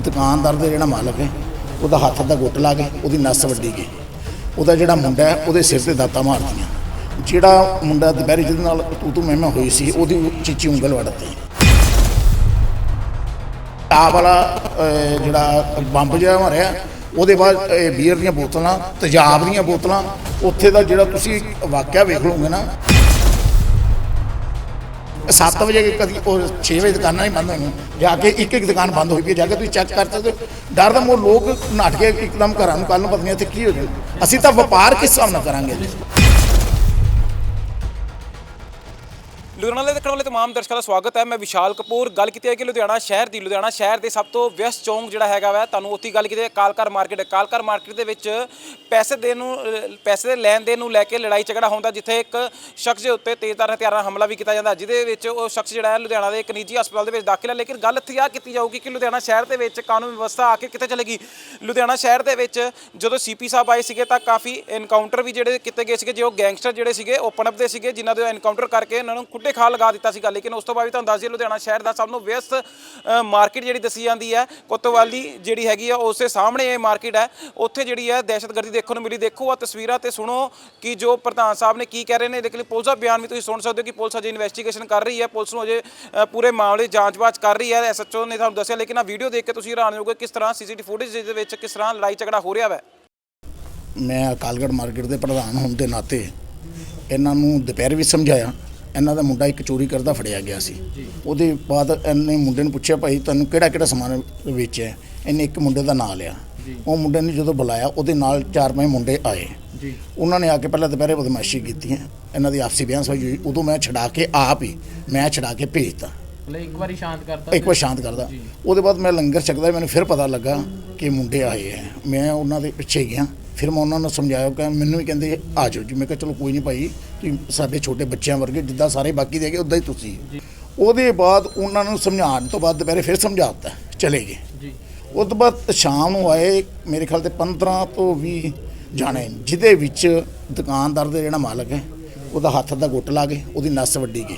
ਦੁਕਾਨਦਾਰ ਦਾ ਜਿਹੜਾ ਮਾਲਕ ਹੈ, ਉਹਦਾ ਹੱਥ ਦਾ ਗੁੱਟ ਲਾ ਕੇ ਉਹਦੀ ਨਸ ਵੱਡੀ ਗਈ। ਉਹਦਾ ਜਿਹੜਾ ਮੁੰਡਾ ਹੈ, ਉਹਦੇ ਸਿਰ ਤੇ ਦਾਤਾ ਮਾਰਦੀਆਂ ਜਿਹੜਾ ਮੁੰਡਾ ਦੁਪਹਿਰੇ ਜਿਹਦੇ ਨਾਲ ਤੂੰ ਤੂੰ ਮੈਂ ਮੈਂ ਹੋਈ ਸੀ, ਉਹਦੀ ਚੀਚੀ ਉਂਗਲ ਵੱਢਤੀ ਆ ਵਾਲਾ ਜਿਹੜਾ ਬੰਬ ਜਿਹੜਾ ਮਾਰਿਆ, ਉਹਦੇ ਬਾਅਦ ਬੀਅਰ ਦੀਆਂ ਬੋਤਲਾਂ, ਤੇਜ਼ਾਬ ਦੀਆਂ ਬੋਤਲਾਂ, ਉੱਥੇ ਦਾ ਜਿਹੜਾ ਤੁਸੀਂ ਵਾਕਿਆ ਵੇਖ ਲਓਗੇ ਨਾ 7 ਵਜੇ ਕਦੀ ਉਹ 6 ਵਜੇ ਦੁਕਾਨਾਂ ਹੀ ਬੰਦ ਹੋਈਆਂ। ਜਾ ਕੇ ਇੱਕ ਇੱਕ ਦੁਕਾਨ ਬੰਦ ਹੋਈ ਪਈ ਹੈ। ਜਾ ਕੇ ਤੁਸੀਂ ਚੈੱਕ ਕਰ ਸਕਦੇ ਹੋ। ਡਰ ਦਾ ਮੋਹ, ਲੋਕ ਨੱਠ ਕੇ ਇੱਕਦਮ ਘਰਾਂ ਨੂੰ ਕੱਲ ਨੂੰ ਪਤਾ ਇੱਥੇ ਕੀ ਹੋ ਜਾਊ। ਅਸੀਂ ਤਾਂ ਵਪਾਰ ਕਿਸ ਹਿਸਾਬ ਨਾਲ ਕਰਾਂਗੇ? ਲੁਧਿਆਣਾ ਦੇ ਦੇਖਣ ਵਾਲੇ ਤਮਾਮ ਦਰਸ਼ਕਾਂ ਦਾ ਸਵਾਗਤ ਹੈ। ਮੈਂ ਵਿਸ਼ਾਲ ਕਪੂਰ। ਗੱਲ ਕੀਤੀ ਹੈ ਕਿ ਲੁਧਿਆਣਾ ਸ਼ਹਿਰ ਦੀ। ਲੁਧਿਆਣਾ ਸ਼ਹਿਰ ਦੇ ਸਭ ਤੋਂ ਵਿਅਸਤ ਚੌਂਕ ਜਿਹੜਾ ਹੈਗਾ ਵਾ, ਤੁਹਾਨੂੰ ਉੱਥੇ ਗੱਲ ਕੀਤੀ ਹੈ। ਕਾਲਕਰ ਮਾਰਕੀਟ ਕਾਲਕਰ ਮਾਰਕੀਟ ਦੇ ਵਿੱਚ ਪੈਸੇ ਦੇ ਨੂੰ, ਪੈਸੇ ਦੇ ਲੈਣ ਦੇਣ ਨੂੰ ਲੈ ਕੇ ਲੜਾਈ ਝਗੜਾ ਹੁੰਦਾ, ਜਿੱਥੇ ਇੱਕ ਸ਼ਖਸ ਦੇ ਉੱਤੇ ਤੇਜ਼ਧਾਰ ਹਥਿਆਰਾਂ ਨਾਲ ਹਮਲਾ ਵੀ ਕੀਤਾ ਜਾਂਦਾ। ਜਿਹਦੇ ਵਿੱਚ ਉਹ ਸ਼ਖਸ ਜਿਹੜਾ ਹੈ ਲੁਧਿਆਣਾ ਦੇ ਇੱਕ ਨਿੱਜੀ ਹਸਪਤਾਲ ਦੇ ਵਿੱਚ ਦਾਖਲ ਹੈ। ਲੇਕਿਨ ਗੱਲ ਇੱਥੇ ਆ ਕੀਤੀ ਜਾਊਗੀ ਕਿ ਲੁਧਿਆਣਾ ਸ਼ਹਿਰ ਦੇ ਵਿੱਚ ਕਾਨੂੰਨ ਵਿਵਸਥਾ ਆ ਕੇ ਕਿੱਥੇ ਚਲੇਗੀ? ਲੁਧਿਆਣਾ ਸ਼ਹਿਰ ਦੇ ਵਿੱਚ ਜਦੋਂ ਸੀਪੀ ਸਾਹਿਬ ਆਏ ਸੀਗੇ ਤਾਂ ਕਾਫੀ ਐਨਕਾਊਂਟਰ ਵੀ ਜਿਹੜੇ ਕੀਤੇ ਗਏ ਸੀਗੇ। ਜੋ ਗੈਂਗਸਟਰ ਜਿਹੜੇ ਸੀਗੇ ਓਪਨ ਅਪ ਦੇ ਸੀਗੇ, ਜਿਨ੍ਹਾਂ ਦੇ ਐਨਕਾਊਂਟਰ ਕਰਕੇ ਉਹਨਾਂ ਨੂੰ ਖੁੱਡੇ ਖਾ ਲਗਾ ਦਿੱਤਾ ਸੀਗਾ, ਲੇਕਿਨ ਉਸ ਤੋਂ ਬਾਅਦ ਵੀ ਤੁਹਾਨੂੰ ਦੱਸ ਦਈਏ, ਲੁਧਿਆਣਾ ਸ਼ਹਿਰ ਦਾ ਸਭ ਨੂੰ ਵਿਅਸਤ ਮਾਰਕੀਟ ਜਿਹੜੀ ਦੱਸੀ ਜਾਂਦੀ ਹੈ, ਕੋਤਵਾਲੀ ਜਿਹੜੀ ਹੈਗੀ ਆ, ਉਸ ਦੇ ਸਾਹਮਣੇ ਇਹ ਮਾਰਕੀਟ ਹੈ। ਉੱਥੇ ਜਿਹੜੀ ਹੈ ਦਹਿਸ਼ਤਗਰਦੀ ਦੇਖਣ ਨੂੰ ਮਿਲੀ। ਦੇਖੋ ਆ ਤਸਵੀਰਾਂ ਤੇ ਸੁਣੋ ਕਿ ਜੋ ਪ੍ਰਧਾਨ ਸਾਹਿਬ ਨੇ ਕੀ ਕਹਿ ਰਹੇ ਨੇ। ਲੇਕਿਨ ਪੁਲਿਸ ਦਾ ਬਿਆਨ ਵੀ ਤੁਸੀਂ ਸੁਣ ਸਕਦੇ ਹੋ ਕਿ ਪੁਲਿਸ ਅਜੇ ਇਨਵੈਸਟੀਗੇਸ਼ਨ ਕਰ ਰਹੀ ਹੈ। ਪੁਲਿਸ ਨੂੰ ਅਜੇ ਪੂਰੇ ਮਾਮਲੇ ਜਾਂਚ-ਬਾਚ ਕਰ ਰਹੀ ਹੈ। ਐਸਐਚਓ ਨੇ ਤੁਹਾਨੂੰ ਦੱਸਿਆ, ਲੇਕਿਨ ਆ ਵੀਡੀਓ ਦੇਖ ਕੇ ਤੁਸੀਂ ਹੈਰਾਨ ਹੋਗੇ ਕਿਸ ਤਰ੍ਹਾਂ ਸੀਸੀਟੀਵੀ ਫੁਟੇਜ ਦੇ ਵਿੱਚ ਕਿਸ ਤਰ੍ਹਾਂ ਲੜਾਈ ਝਗੜਾ ਹੋ ਰਿਹਾ ਹੈ ਮੈਂ ਅਕਾਲਗੜ੍ਹ ਮਾਰਕੀਟ ਦੇ ਪ੍ਰਧਾਨ ਹੋਣ ਦੇ ਨਾਤੇ ਇਹਨਾਂ ਨੂੰ ਦੁਪਹਿਰ ਵੀ ਸਮਝਾਇਆ। ਇਹਨਾਂ ਦਾ ਮੁੰਡਾ ਇੱਕ ਚੋਰੀ ਕਰਦਾ ਫੜਿਆ ਗਿਆ ਸੀ। ਉਹਦੇ ਬਾਅਦ ਇਹਨੇ ਮੁੰਡੇ ਨੂੰ ਪੁੱਛਿਆ ਭਾਈ ਤੁਹਾਨੂੰ ਕਿਹੜਾ ਕਿਹੜਾ ਸਮਾਨ ਵੇਚਿਆ ਹੈ? ਇਹਨੇ ਇੱਕ ਮੁੰਡੇ ਦਾ ਨਾਂ ਲਿਆ। ਉਹ ਮੁੰਡੇ ਨੇ ਜਦੋਂ ਬੁਲਾਇਆ ਉਹਦੇ ਨਾਲ ਚਾਰ ਪੰਜ ਮੁੰਡੇ ਆਏ। ਉਹਨਾਂ ਨੇ ਆ ਕੇ ਪਹਿਲਾਂ ਦੁਪਹਿਰੇ ਬਦਮਾਸ਼ੀ ਕੀਤੀ ਹੈ। ਇਹਨਾਂ ਦੀ ਆਪਸੀ ਬਿਆਨ ਹੋਈ। ਉਦੋਂ ਮੈਂ ਛਡਾ ਕੇ ਆਪ ਹੀ ਮੈਂ ਛਡਾ ਕੇ ਭੇਜਤਾ। ਮਤਲਬ ਇੱਕ ਵਾਰੀ ਸ਼ਾਂਤ ਕਰਤਾ ਇੱਕ ਵਾਰ ਸ਼ਾਂਤ ਕਰਦਾ। ਉਹਦੇ ਬਾਅਦ ਮੈਂ ਲੰਗਰ ਛਕਦਾ ਮੈਨੂੰ ਫਿਰ ਪਤਾ ਲੱਗਾ ਕਿ ਮੁੰਡੇ ਆਏ ਹੈ। ਮੈਂ ਉਹਨਾਂ ਦੇ ਪਿੱਛੇ ਗਿਆ। ਫਿਰ ਮੈਂ ਉਹਨਾਂ ਨੂੰ ਸਮਝਾਇਆ ਕਿ ਮੈਨੂੰ ਵੀ ਕਹਿੰਦੇ ਆ ਜਾਓ ਜੀ। ਮੈਂ ਕਿਹਾ ਚਲੋ ਕੋਈ ਨਹੀਂ ਭਾਈ ਤੁਸੀਂ ਸਾਡੇ ਛੋਟੇ ਬੱਚਿਆਂ ਵਰਗੇ ਜਿੱਦਾਂ ਸਾਰੇ ਬਾਕੀ ਦੇ ਹੈਗੇ ਉਦਾਂ ਹੀ ਤੁਸੀਂ ਉਹਦੇ ਬਾਅਦ ਉਹਨਾਂ ਨੂੰ ਸਮਝਾਉਣ ਤੋਂ ਬਾਅਦ ਦੁਪਹਿਰੇ ਫਿਰ ਸਮਝਾਤਾ ਚਲੇ ਗਏ। ਜੀ। ਉਸ ਤੋਂ ਬਾਅਦ ਸ਼ਾਮ ਨੂੰ ਆਏ ਮੇਰੇ ਖਿਆਲ ਤੇ 15 ਤੋਂ 20 ਜਾਣੇ ਜਿਹਦੇ ਵਿੱਚ ਦੁਕਾਨਦਾਰ ਦਾ ਜਿਹੜਾ ਮਾਲਕ ਹੈ ਉਹਦਾ ਹੱਥ ਦਾ ਗੁੱਟ ਲਾ ਕੇ ਉਹਦੀ ਨਸ ਵੱਢੀ ਗਈ।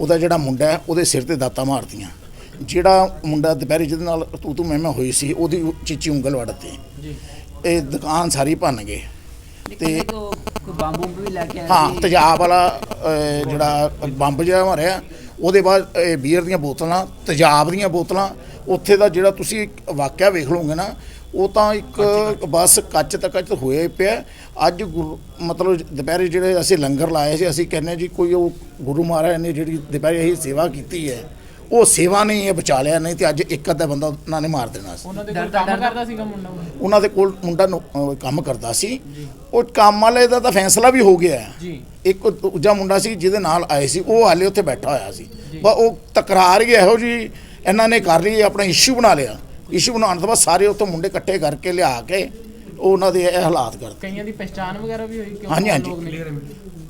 ਉਹਦਾ ਜਿਹੜਾ ਮੁੰਡਾ ਹੈ ਉਹਦੇ ਸਿਰ ਤੇ ਦਾਤਾ ਮਾਰਦੀਆਂ ਜਿਹੜਾ ਮੁੰਡਾ ਦੁਪਹਿਰੇ ਜਿਹਦੇ ਨਾਲ ਤੂੰ ਤੂੰ ਮੈਂ ਮੈਂ ਹੋਈ ਸੀ ਉਹਦੀ ਚੀਚੀ ਉਂਗਲ ਵੱਢਤੀ। ਜੀ। ਇਹ ਦੁਕਾਨ ਸਾਰੀ ਭੰਨ ਗਏ। ਤੇ ਕੋਈ ਬੰਬ ਬੰਬ ਵੀ ਲੈ ਕੇ ਆਇਆ ਹਾਂ ਤੇਜ਼ਾਬ ਵਾਲਾ ਅਹ, ਜਿਹੜਾ ਬੰਬ ਜਿਹੜਾ ਮਾਰਿਆ ਉਹਦੇ ਬਾਅਦ ਇਹ ਬੀਅਰ ਦੀਆਂ ਬੋਤਲਾਂ ਤੇਜ਼ਾਬ ਦੀਆਂ ਬੋਤਲਾਂ ਉੱਥੇ ਦਾ ਜਿਹੜਾ ਤੁਸੀਂ ਵਾਕਿਆ ਵੇਖ ਲਓਗੇ ਨਾ ਉਹ ਤਾਂ ਇੱਕ ਬਸ ਕੱਚ ਤੱਕ ਕੱਚ ਹੋਏ ਪਿਆ। ਅੱਜ ਗੁਰੂ- ਮਤਲਬ ਦੁਪਹਿਰੇ ਜਿਹੜੇ ਅਸੀਂ ਲੰਗਰ ਲਾਏ ਸੀ ਅਸੀਂ ਕਹਿੰਦੇ ਜੀ ਕੋਈ ਉਹ ਗੁਰੂ ਮਹਾਰਾਜ ਨੇ ਜਿਹੜੀ ਦੁਪਹਿਰੇ ਇਹ ਸੇਵਾ ਕੀਤੀ ਹੈ ਉਹ ਸੇਵਾ ਨੇ ਇਹ ਬਚਾ ਲਿਆ ਨਹੀਂ ਤੇ ਅੱਜ ਇੱਕ ਅੱਧਾ ਬੰਦਾ ਉਹਨਾਂ ਨੇ ਮਾਰ ਦੇਣਾ ਸੀ। ਉਹਨਾਂ ਦੇ ਕੋਲ ਡਰਦਾ- ਕੰਮ ਡਰਦਾ- ਕਰਦਾ ਸੀਗਾ ਮੁੰਡਾ ਉਹ? ਉਹਨਾਂ ਦੇ ਕੋਲ ਮੁੰਡਾ ਨੌ- ਅਹ ਕੰਮ ਕਰਦਾ ਸੀ। ਉਹ ਕੰਮ ਵਾਲੇ ਦਾ ਤਾਂ ਫੈਸਲਾ ਵੀ ਹੋ ਗਿਆ। ਜੀ। ਇੱਕ ਦੂਜਾ ਮੁੰਡਾ ਸੀ ਜਿਹਦੇ ਨਾਲ ਆਏ ਸੀ ਉਹ ਹਾਲੇ ਉੱਥੇ ਬੈਠਾ ਹੋਇਆ ਸੀ। ਬਸ ਉਹ ਤਕਰਾਰ ਹੀ ਇਹੋ ਜੀ ਇਹਨਾਂ ਨੇ ਕਰ ਲਈ ਆਪਣਾ ਇਸ਼ੂ ਬਣਾ ਲਿਆ। ਇਸ਼ੂ ਬਣਾਉਣ ਤੋਂ ਬਾਅਦ ਸਾਰੇ ਉੱਥੋਂ ਮੁੰਡੇ ਇਕੱਠੇ ਕਰਕੇ ਲਿਆ ਕੇ ਉਹਨਾਂ ਦੇ ਇਹ ਹਾਲਾਤ ਕਰਤੇ ਕਈਆਂ ਦੀ ਪਛਾਣ ਵਗੈਰਾ ਵੀ ਹੋਈ ਕਿਉਂ ਹਾਂਜੀ, ਹਾਂਜੀ।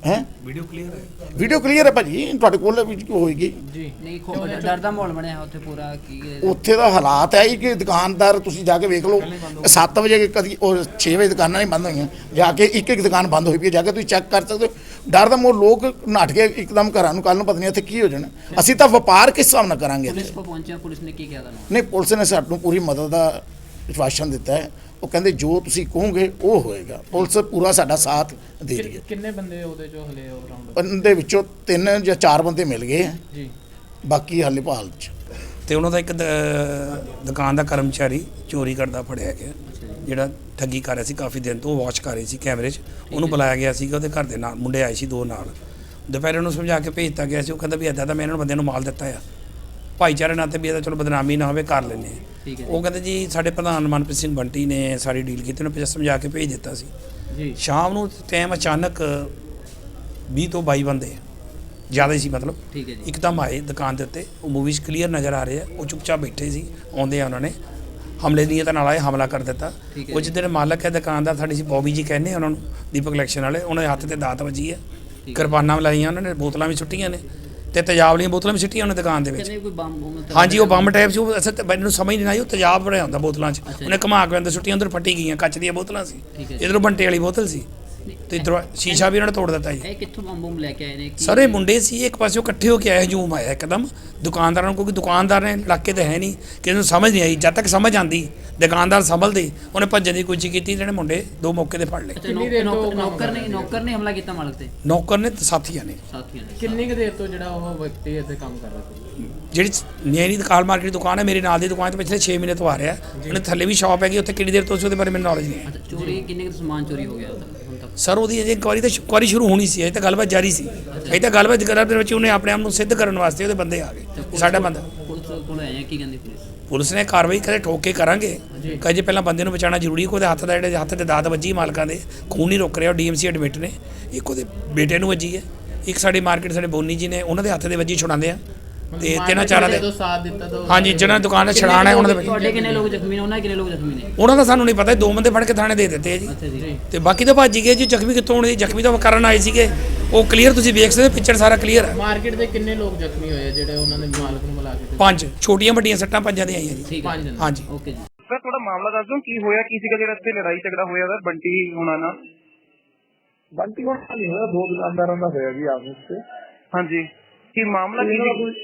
ਹੈ? ਵੀਡੀਓ ਕਲੀਅਰ ਹੈ। ਵੀਡੀਓ ਕਲੀਅਰ ਹੈ ਭਾਜੀ ਤੁਹਾਡੇ ਕੋਲ ਵੀਡੀਓ ਹੋਏਗੀ। ਜੀ। ਨਹੀਂ ਖੋ- ਡਰ ਦਾ ਮਾਹੌਲ ਬਣਿਆ ਉੱਥੇ ਪੂਰਾ ਕੀ ਉੱਥੇ ਦਾ ਹਾਲਾਤ ਹੈ ਹੀ ਕਿ ਦੁਕਾਨਦਾਰ ਤੁਸੀਂ ਜਾ ਕੇ ਵੇਖ ਲਓ 7 ਵਜੇ ਕਦੀ ਉਹ 6 ਵਜੇ ਦੁਕਾਨਾਂ ਨਹੀਂ ਬੰਦ ਹੋਈਆਂ। ਜਾ ਕੇ ਇੱਕ ਇੱਕ ਦੁਕਾਨ ਬੰਦ ਹੋਈ ਪਈ ਹੈ ਜਾ ਕੇ ਤੁਸੀਂ ਚੈੱਕ ਕਰ ਸਕਦੇ ਹੋ। ਡਰ ਦਾ ਮੋਹ ਲੋਕ ਨੱਠ ਕੇ ਇੱਕਦਮ ਘਰਾਂ ਨੂੰ ਕੱਲ ਨੂੰ ਪਤਾ ਨਹੀਂ ਇੱਥੇ ਕੀ ਹੋ ਜਾਣਾ। ਅਸੀਂ ਤਾਂ ਵਪਾਰ ਕਿਸ ਹਿਸਾਬ ਨਾਲ ਕਰਾਂਗੇ ਇੱਥੇ? ਪੁਲਿਸ ਕੋ ਪਹੁੰਚਿਆ ਪੁਲਿਸ ਨੇ ਕੀ ਕਿਹਾ ਤੁਹਾਨੂੰ? ਨਹੀਂ ਪੁਲਿਸ ਨੇ ਸਾਨੂੰ ਪੂਰੀ ਮਦਦ ਦਾ ਵਿਸ਼ਵਾਸਨ ਦਿੱਤਾ ਹੈ। ਉਹ ਕਹਿੰਦੇ ਜੋ ਤੁਸੀਂ ਕਹੋਗੇ ਉਹ ਹੋਏਗਾ। ਪੁਲਿਸ ਪੂਰਾ ਸਾਡਾ ਸਾਥ ਦੇ ਰਹੀ ਹੈ। ਕਿੰਨੇ ਬੰਦੇ ਉਹਦੇ ਚੋਂ ਹਲੇ ਰਾਉਂਡ ਉਹਦੇ ਵਿੱਚੋਂ ਤਿੰਨ ਜਾਂ ਚਾਰ ਬੰਦੇ ਮਿਲ ਗਏ ਜੀ। ਬਾਕੀ ਹਾਲੇ ਭਾਲ ਚ। ਤੇ ਉਹਨਾਂ ਦਾ ਇੱਕ ਦ- ਦੁਕਾਨ ਦਾ ਕਰਮਚਾਰੀ ਚੋਰੀ ਕਰਦਾ ਫੜਿਆ ਗਿਆ ਜਿਹੜਾ ਠੱਗੀ ਕਰ ਰਿਹਾ ਸੀ ਕਾਫੀ ਦਿਨ ਤੋਂ ਵਾਚ ਕਰ ਰਹੀ ਸੀ ਕੈਮਰੇ 'ਚ। ਉਹਨੂੰ ਬੁਲਾਇਆ ਗਿਆ ਸੀਗਾ ਉਹਦੇ ਘਰ ਦੇ ਨਾਲ ਮੁੰਡੇ ਆਏ ਸੀ ਦੋ ਨਾਲ। ਦੁਪਹਿਰੇ ਉਹਨੂੰ ਸਮਝਾ ਕੇ ਭੇਜਤਾ ਗਿਆ ਸੀ। ਉਹ ਕਹਿੰਦਾ ਵੀ ਇੱਦਾਂ ਤਾਂ ਮੈਂ ਇਹਨਾਂ ਨੂੰ ਬੰਦਿਆਂ ਨੂੰ ਮਾਲ ਦਿੱਤਾ ਆ। ਭਾਈਚਾਰੇ ਨਾਤੇ ਵੀ ਇਹਦਾ ਚਲੋ ਬਦਨਾਮੀ ਨਾ ਹੋਵੇ ਕਰ ਲੈਨੇ ਆ ਠੀਕ ਹੈ ਉਹ ਕਹਿੰਦੇ ਜੀ ਸਾਡੇ ਪ੍ਰਧਾਨ ਮਨਪ੍ਰੀਤ ਸਿੰਘ ਬੰਟੀ ਨੇ ਸਾਰੀ ਡੀਲ ਕੀਤੀ ਉਹਨੇ ਸਮਝਾ ਕੇ ਭੇਜ ਦਿੱਤਾ ਸੀ। ਜੀ। ਸ਼ਾਮ ਨੂੰ ਟਾਈਮ ਅਚਾਨਕ 20 ਤੋਂ 22 ਬੰਦੇ ਜ਼ਿਆਦਾ ਸੀ ਮਤਲਬ ਠੀਕ ਹੈ ਜੀ। ਇੱਕਦਮ ਆਏ ਦੁਕਾਨ ਦੇ ਉੱਤੇ ਉਹ ਮੂਵੀਜ਼ ਕਲੀਅਰ ਨਜ਼ਰ ਆ ਰਹੇ ਆ ਉਹ ਚੁੱਪਚਾਪ ਬੈਠੇ ਸੀ ਆਉਂਦੇ ਆ ਉਹਨਾਂ ਨੇ। ਹਮਲੇ ਦੀ ਨੀਅਤ ਨਾਲ ਆਏ ਹਮਲਾ ਕਰ ਦਿੱਤਾ। ਉਹ ਜਿਹਦੇ ਮਾਲਕ ਹੈ ਦੁਕਾਨ ਦਾ ਸਾਡੀ ਸੀ ਬੌਬੀ ਜੀ ਕਹਿੰਦੇ ਉਹਨਾਂ ਨੂੰ ਦੀਪਕ ਇਲੈਕਸ਼ਨ ਵਾਲੇ ਉਹਨਾਂ ਦੇ ਹੱਥ ਤੇ ਦਾਤ ਵੱਜੀ ਹੈ। ਕਿਰਪਾਨਾਂ ਲਾਈਆਂ ਉਹਨਾਂ ਨੇ ਬੋਤਲਾਂ ਵੀ ਸੁੱਟੀਆਂ ਨੇ। ਤੇ ਤੇਜ਼ਾਬ ਵਾਲੀਆਂ ਬੋਤਲਾਂ ਵੀ ਸੁੱਟੀਆਂ ਉਹਨੇ ਦੁਕਾਨ ਦੇ ਵਿੱਚ। ਕਹਿੰਦੇ ਕੋਈ ਬੰਬ ਬੰਬ ਹਾਂਜੀ ਉਹ ਬੰਬ ਟਾਈਪ ਸੀ ਉਹ ਅਸਲ ਤੇ ਮੈਨੂੰ ਸਮਝ ਨਹੀਂ ਆਈ ਉਹ ਤੇਜ਼ਾਬ ਬਣਿਆ ਹੁੰਦਾ ਬੋਤਲਾਂ 'ਚ। ਉਹਨੇ ਘੁਮਾ ਕੇ ਅੰਦਰ ਸੁੱਟੀਆਂ ਅੰਦਰ ਫੱਟੀ ਗਈਆਂ ਕੱਚ ਦੀਆਂ ਬੋਤਲਾਂ ਸੀ। ਇਧਰੋਂ ਬੰਟੇ ਵਾਲੀ ਬੋਤਲ ਸੀ। ਤੇ ਦਰਵਾ- ਸ਼ੀਸ਼ਾ ਵੀ ਉਹਨਾਂ ਨੇ ਤੋੜ ਦਿੱਤਾ ਜੀ। ਇਹ ਕਿੱਥੋਂ ਬੰਬ ਬੰਬ ਲੈ ਕੇ ਆਏ ਨੇ? ਕੀ- ਸਾਰੇ ਮੁੰਡੇ ਸੀ ਇੱਕ ਪਾਸੇ ਇਕੱਠੇ ਹੋ ਕੇ ਆਏ ਹਜੂਮ ਆਇਆ ਇੱਕਦਮ। ਦੁਕਾਨਦਾਰਾਂ ਨੂੰ ਕਿਉਂਕਿ ਦੁਕਾਨਦਾਰ ਨੇ ਇਲਾਕੇ ਤੇ ਹੈ ਨਹੀਂ ਕਿਸੇ ਨੂੰ ਸਮਝ ਨਹੀਂ ਆਈ। ਜਦ ਤੱਕ ਸਮਝ ਆਂਦੀ ਦੁਕਾਨਦਾਰ ਸੰਭਲਦੇ ਉਹਨੇ ਭੱਜਣ ਦੀ ਕੋਸ਼ਿਸ਼ ਕੀਤੀ ਜਿਹੜੇ ਮੁੰਡੇ ਦੋ ਮੌਕੇ ਤੇ ਫੜ ਲਏ। ਅੱਛਾ, ਕਿੰਨੀ ਦੇਰ ਨੌ- ਤੋਂ ਨੌਕਰ ਨੇ ਨੌਕਰ ਨੇ ਹਮਲਾ ਕੀਤਾ ਮਾਲਕ ਤੇ? ਨੌਕਰ ਨੇ ਤੇ ਸਾਥੀਆਂ ਨੇ। ਸਾਥੀਆਂ ਨੇ। ਕਿੰਨੀ ਕੁ ਦੇਰ ਤੋਂ ਜਿਹੜਾ ਉਹ ਵਿਅਕਤੀ ਇੱਥੇ ਕੰਮ ਕਰ ਰਿਹਾ ਸੀ? ਜਿਹੜੀ ਨੇਰੀ ਕਾਲ ਮਾਰਕੀਟ ਦੁਕਾਨ ਹੈ ਮੇਰੇ ਨਾਲ ਦੀ ਦੁਕਾਨ ਤੇ ਪਿਛਲੇ 6 ਮਹੀਨੇ ਤੋਂ ਆ ਰਿਹਾ। ਉਹਨੇ ਥੱਲੇ ਵੀ ਸ਼ਾਪ ਹੈਗੀ ਉੱਥੇ ਕਿੰਨੀ ਦੇਰ ਤੋਂ ਸੀ ਉਹਦੇ ਬਾਰੇ ਮੈਨੂੰ ਨੌਲੇਜ ਨਹੀਂ ਹੈ। ਅੱਛਾ ਚੋਰੀ ਕਿੰਨੇ ਕੁ ਸਮਾਨ ਚੋਰੀ ਹੋ ਗਿਆ? ਉਹਦਾ ਸਰ ਉਹਦੀ ਅਜੇ ਇਨਕੁਆਰੀ ਤਾਂ ਇਨਕੁਆਰੀ ਸ਼ੁਰੂ ਹੋਣੀ ਸੀ ਅਜੇ ਤਾਂ ਗੱਲਬਾਤ ਜਾਰੀ ਸੀ। ਅਜੇ ਤਾਂ ਗੱਲਬਾਤ ਕਰਨ ਦੇ ਵਿੱਚ ਉਹਨੇ ਆਪਣੇ ਆਪ ਨੂੰ ਸਿੱਧ ਕਰਨ ਵਾਸਤੇ ਉਹਦੇ ਬੰਦੇ ਆ ਗਏ ਸਾਡਾ ਬੰਦਾ। ਪੁਲਿਸ ਕੋਲ ਆਏ ਆ ਕੀ ਕਹਿੰਦੀ ਪੁਲਿਸ? ਪੁਲਿਸ ਨੇ ਕਾਰਵਾਈ ਕਰੇ ਠੋਕ ਕੇ ਕਰਾਂਗੇ। ਕਹੇ ਪਹਿਲਾਂ ਬੰਦੇ ਨੂੰ ਬਚਾਉਣਾ ਜ਼ਰੂਰੀ ਹੈ ਕਿ ਉਹਦੇ ਹੱਥ ਦਾ ਜਿਹੜੇ ਹੱਥ ਤੇ ਦਾਤ ਵੱਜੀ ਮਾਲਕਾਂ ਦੇ ਖੂਨ ਨਹੀਂ ਰੁਕ ਰਿਹਾ ਡੀਐਮਸੀ ਐਡਮਿਟ ਨੇ। ਇੱਕ ਉਹਦੇ ਬੇਟੇ ਨੂੰ ਵੱਜੀ ਹੈ। ਇੱਕ ਸਾਡੀ ਮਾਰਕੀਟ ਸਾਡੇ ਬੋਨੀ ਜੀ ਨੇ ਉਹਨਾਂ ਦੇ ਹੱਥ ਦੇ ਵੱਜੀ ਛੁਡਾਉਂਦੇ ਆ। ਤੇ ਤਿੰਨਾਂ ਚਾਰਾਂ ਦੇ ਜਦੋਂ ਸਾਥ ਦਿੱਤਾ ਤਾਂ ਹਾਂਜੀ ਜਿਹਨਾਂ ਨੇ? ਦੁਕਾਨ ਦਾ ਛੜਾਣਾ ਹੈ ਉਹਨਾਂ ਦੇ ਵਿੱਚ। ਤੁਹਾਡੇ ਕਿੰਨੇ ਲੋਕ ਜ਼ਖਮੀ ਨੇ? ਉਹਨਾਂ ਦੇ ਕਿੰਨੇ ਲੋਕ ਜ਼ਖਮੀ ਨੇ? ਉਹਨਾਂ ਦਾ ਸਾਨੂੰ ਨਹੀਂ ਪਤਾ ਦੋ ਬੰਦੇ ਫੜ ਕੇ ਥਾਣੇ ਦੇ ਦਿੱਤੇ ਆ ਜੀ। ਅੱਛਾ ਜੀ। ਤੇ ਬਾਕੀ ਤਾਂ ਭੱਜ ਗਏ ਜੀ ਜ਼ਖਮੀ ਕਿੱਥੋਂ ਹੋਣੇ? ਜੀ ਜ਼ਖਮੀ ਤਾਂ ਕਰਨ ਆਏ ਸੀਗੇ। ਉਹ ਕਲੀਅਰ ਤੁਸੀਂ ਵੇਖ ਸਕਦੇ ਪਿਕਚਰ ਸਾਰਾ ਕਲੀਅਰ ਹੈ। ਮਾਰਕੀਟ ਦੇ ਕਿੰਨੇ ਲੋਕ ਜ਼ਖਮੀ ਹੋਏ ਆ ਜਿਹੜੇ ਉਹਨਾਂ ਨੇ ਮਾਲਕ ਨੂੰ ਬੁਲਾ ਕੇ ਪੰਜ ਛੋਟੀਆਂ ਵੱਡੀਆਂ ਸੱਟਾਂ ਪੰਜਾਂ ਦੀਆਂ ਆਈਆਂ ਜੀ। ਠੀਕ ਹੈ। ਹਾਂਜੀ। ਓਕੇ ਜੀ। ਸਰ ਥੋੜਾ ਮਾਮਲਾ ਦੱਸ ਦਿਓ ਕੀ ਹੋਇਆ ਕੀ ਸੀਗਾ ਜਿਹੜਾ ਇੱਥੇ ਲੜਾਈ ਝਗੜਾ ਹੋਇਆ ਵਾ ਬੰਟੀ ਹੋਣਾ ਨਾਲ? ਬੰਟੀ ਹੁਣ ਨਹੀਂ ਹੋਇਆ ਦੋ ਦੁਕਾਨਦਾਰਾਂ ਦਾ ਹੋਇਆ ਜੀ ਆਪਸ ਵਿੱਚ। ਹਾਂਜੀ। ਕੀ ਮਾਮਲਾ ਕੀ ਦਾ ਸੀ?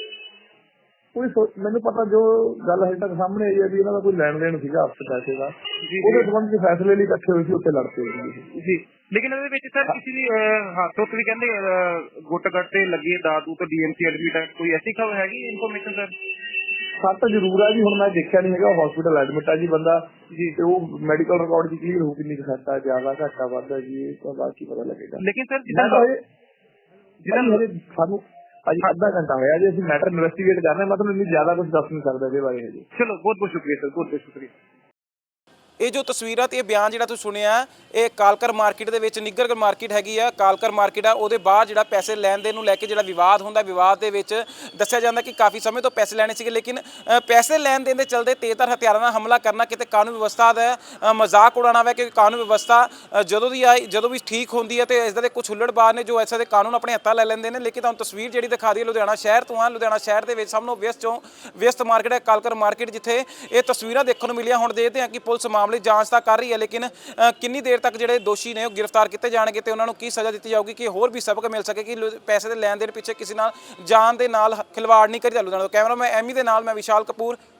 ਕੋਈ ਕੋਈ ਸੋ- ਮੈਨੂੰ ਪਤਾ ਜੋ ਗੱਲ ਹਜੇ ਤੱਕ ਸਾਹਮਣੇ ਆਈ ਹੈ ਵੀ ਇਹਨਾਂ ਦਾ ਕੋਈ ਲੈਣ ਦੇਣ ਸੀਗਾ ਆਪਸ ਪੈਸੇ ਦਾ। ਜੀ, ਉਹਦੇ ਸੰਬੰਧ ਵਿੱਚ ਫੈਸਲੇ ਲਈ ਇਕੱਠੇ ਹੋਏ ਸੀ ਉੱਥੇ ਲੜ ਪਏ ਸੀ ਜੀ ਲੇਕਿਨ ਇਹਦੇ ਵਿੱਚ ਸਰ ਕਿਸੇ ਦੀ ਅਹ, ਹੱਥ ਉੱਤੇ ਵੀ ਕਹਿੰਦੇ ਅਹ, ਗੁੱਟ ਗੱਟ ਤੇ ਲੱਗੀ ਹੈ ਦਾਦੂ ਤੋਂ ਡੀਐਮਸੀ ਐਡਮਿਟ ਹੈ। ਕੋਈ ਐਸੀ ਖਬਰ ਹੈਗੀ ਇਨਫੋਰਮੇਸ਼ਨ ਸਰ? ਸੱਟ ਜ਼ਰੂਰ ਹੈ ਜੀ ਹੁਣ ਮੈਂ ਦੇਖਿਆ ਨਹੀਂ ਹੈਗਾ ਹਸਪੀਟਲ ਐਡਮਿਟ ਹੈ ਜੀ ਬੰਦਾ। ਜੀ। ਤੇ ਉਹ ਮੈਡੀਕਲ ਰਿਕਾਰਡ ਦੀ ਕਲੀਅਰ ਹੋ ਕਿੰਨੀ ਕੁ ਸੱਟ ਜ਼ਿਆਦਾ ਘੱਟਾ ਵੱਧ ਜੀ ਇਹ ਤਾਂ ਬਾਅਦ ਪਤਾ ਲੱਗੇਗਾ। ਲੇਕਿਨ ਸਰ ਮੈਂ ਜਿੱਦਾਂ ਹਜੇ ਸਾਨੂੰ ਅਜੇ ਅੱਧਾ ਘੰਟਾ ਹੋਇਆ ਜੀ ਅਸੀਂ ਮੈਟਰ ਇਨਵੈਸਟੀਗੇਟ ਕਰ ਰਹੇ ਹਾਂ ਮਤਲਬ ਇੰਨੀ ਜ਼ਿਆਦਾ ਕੁਝ ਦੱਸ ਨਹੀਂ ਸਕਦਾ ਇਹਦੇ ਬਾਰੇ ਹਜੇ। ਚਲੋ ਬਹੁਤ ਬਹੁਤ ਸ਼ੁਕਰੀਆ ਸਰ ਬਹੁਤ ਬਹੁਤ ਸ਼ੁਕਰੀਆ। ਇਹ ਜੋ ਤਸਵੀਰਾਂ ਤੇ ਇਹ ਬਿਆਨ ਜਿਹੜਾ ਤੁਸੀਂ ਸੁਣਿਆ, ਇਹ ਕਾਲਕਰ ਮਾਰਕੀਟ ਦੇ ਵਿੱਚ ਨਿੱਗਰਗਰ ਮਾਰਕੀਟ ਹੈਗੀ ਆ। ਕਾਲਕਰ ਮਾਰਕੀਟ ਆ, ਉਹਦੇ ਬਾਹਰ ਜਿਹੜਾ ਪੈਸੇ ਲੈਣ ਦੇਣ ਨੂੰ ਲੈ ਕੇ ਜਿਹੜਾ ਵਿਵਾਦ ਹੁੰਦਾ, ਵਿਵਾਦ ਦੇ ਵਿੱਚ ਦੱਸਿਆ ਜਾਂਦਾ ਕਿ ਕਾਫੀ ਸਮੇਂ ਤੋਂ ਪੈਸੇ ਲੈਣੇ ਸੀਗੇ, ਲੇਕਿਨ ਪੈਸੇ ਲੈਣ ਦੇਣ ਦੇ ਚਲਦੇ ਤੇਜ਼ਧਾਰ ਹਥਿਆਰਾਂ ਨਾਲ ਹਮਲਾ ਕਰਨਾ ਕਿਤੇ ਕਾਨੂੰਨ ਵਿਵਸਥਾ ਦਾ ਮਜ਼ਾਕ ਉਡਾਉਣਾ ਵਾ ਕਿ ਕਾਨੂੰਨ ਵਿਵਸਥਾ ਜਦੋਂ ਦੀ ਆਈ, ਜਦੋਂ ਵੀ ਠੀਕ ਹੁੰਦੀ ਹੈ ਤੇ ਇਸ ਦੇ ਕੁਝ ਹੁੱਲੜਬਾਜ਼ ਨੇ ਜੋ ਐਸੇ ਦੇ ਕਾਨੂੰਨ ਆਪਣੇ ਹੱਥਾਂ ਲੈ ਲੈਂਦੇ ਨੇ। ਲੇਕਿਨ ਤੁਹਾਨੂੰ ਤਸਵੀਰ ਜਿਹੜੀ ਦਿਖਾ ਦੀ ਲੁਧਿਆਣਾ ਸ਼ਹਿਰ ਤੋਂ ਆ, ਲੁਧਿਆਣਾ ਸ਼ਹਿਰ ਦੇ ਵਿੱਚ ਸਭ ਨੂੰ ਵਿਅਸਤ ਚੋਂ ਵਿਅਸਤ ਮਾਰਕੀਟ ਹੈ, ਕਾਲਕਰ ਮਾਰਕੀਟ, ਜਿੱਥੇ ਇਹ ਤਸਵੀਰਾਂ ਦੇਖਣ ਨੂੰ ਮਿਲੀਆਂ। ਹੁਣ ਦੇਖਦੇ ਹਾਂ ਕਿ ਪੁਲਿਸ ਮਾਮਲੇ ਦੀ ਜਾਂਚ ਤਾਂ ਕਰ ਰਹੀ ਹੈ ਲੇਕਿਨ ਅ, ਕਿੰਨੀ ਦੇਰ ਤੱਕ ਜਿਹੜੇ ਦੋਸ਼ੀ ਨੇ ਉਹ ਗ੍ਰਿਫਤਾਰ ਕੀਤੇ ਜਾਣਗੇ ਤੇ ਉਹਨਾਂ ਨੂੰ ਕੀ ਸਜ਼ਾ ਦਿੱਤੀ ਜਾਊਗੀ ਕਿ ਹੋਰ ਵੀ ਸਬਕ ਮਿਲ ਸਕੇ ਕਿ ਪੈਸੇ ਦੇ ਲੈਣ ਦੇਣ ਪਿੱਛੇ ਕਿਸੇ ਨਾਲ ਜਾਨ ਦੇ ਨਾਲ ਖਿਲਵਾੜ ਨਹੀਂ ਕਰੀਦਾ ਲੁਧਿਆਣਾ ਤੋਂ? ਕੈਮਰਾਮੈਨ ਐਮੀ ਦੇ ਨਾਲ ਮੈਂ ਵਿਸ਼ਾਲ ਕਪੂਰ।